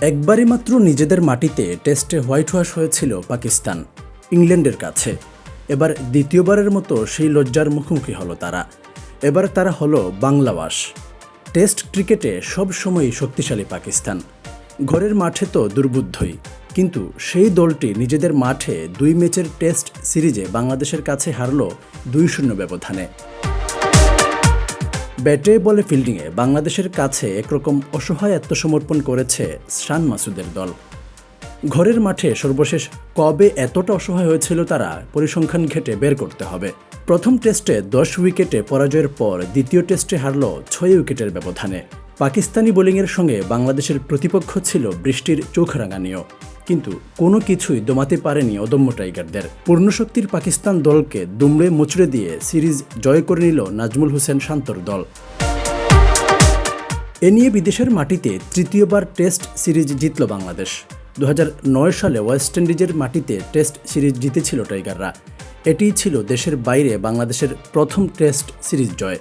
একবারই মাত্র নিজেদের মাটিতে টেস্টে হোয়াইট ওয়াশ হয়েছিল পাকিস্তান, ইংল্যান্ডের কাছে। এবার দ্বিতীয়বারের মতো সেই লজ্জার মুখোমুখি হলো তারা। এবার তারা হলো বাংলাওয়াশ টেস্ট ক্রিকেটে সব সময়ই শক্তিশালী পাকিস্তান। ঘরের মাঠে তো দুর্বুদ্ধই, কিন্তু সেই দলটি নিজেদের মাঠে দুই ম্যাচের টেস্ট সিরিজে বাংলাদেশের কাছে হারল দুই শূন্য ব্যবধানে। ব্যাটে বলে ফিল্ডিংয়ে বাংলাদেশের কাছে একরকম অসহায় আত্মসমর্পণ করেছে শান মাসুদের দল। ঘরের মাঠে সর্বশেষ কবে এতটা অসহায় হয়েছিল তারা পরিসংখ্যান ঘেটে বের করতে হবে। প্রথম টেস্টে দশ উইকেটে পরাজয়ের পর দ্বিতীয় টেস্টে হারল ছয় উইকেটের ব্যবধানে। পাকিস্তানি বোলিংয়ের সঙ্গে বাংলাদেশের প্রতিপক্ষ ছিল বৃষ্টির চোখ রাঙানিও কিন্তু কোনো কিছুই দমাতে পারেনি অদম্য টাইগারদের। পূর্ণশক্তির পাকিস্তান দলকে দুমড়ে মুচড়ে দিয়ে সিরিজ জয় করে নিল নাজমুল হোসেন শান্তর দল। এ নিয়ে বিদেশের মাটিতে তৃতীয়বার টেস্ট সিরিজ জিতল বাংলাদেশ। দু হাজার নয় সালে ওয়েস্ট ইন্ডিজের মাটিতে টেস্ট সিরিজ জিতেছিল টাইগাররা। এটিই ছিল দেশের বাইরে বাংলাদেশের প্রথম টেস্ট সিরিজ জয়।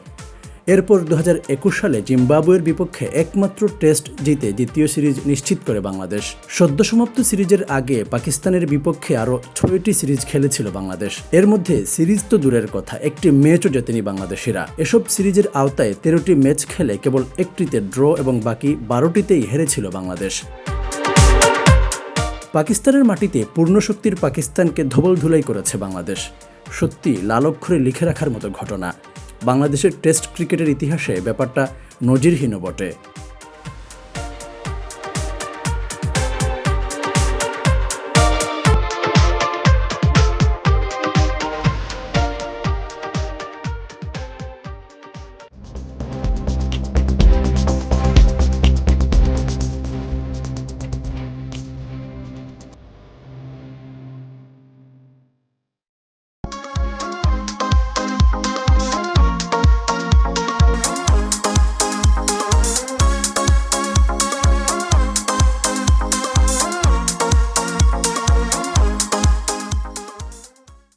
এরপর দু হাজার একুশ সালে জিম্বাবুয়ের বিপক্ষে একমাত্র টেস্ট জিতে দ্বিতীয় সিরিজ নিশ্চিত করে বাংলাদেশ। সদ্য সমাপ্ত সিরিজের আগে পাকিস্তানের বিপক্ষে আরও ছয়টি সিরিজ খেলেছিল বাংলাদেশ। এর মধ্যে সিরিজ তো দূরের কথা, একটি ম্যাচও জেতেনি বাংলাদেশিরা। এসব সিরিজের আওতায় তেরোটি ম্যাচ খেলে কেবল একটিতে ড্র এবং বাকি বারোটিতেই হেরেছিল বাংলাদেশ। পাকিস্তানের মাটিতে পূর্ণ শক্তির পাকিস্তানকে ধবল ধুলাই করেছে বাংলাদেশ। সত্যি লাল অক্ষরে লিখে রাখার মতো ঘটনা। বাংলাদেশের টেস্ট ক্রিকেটের ইতিহাসে ব্যাপারটা নজিরহীন বটে।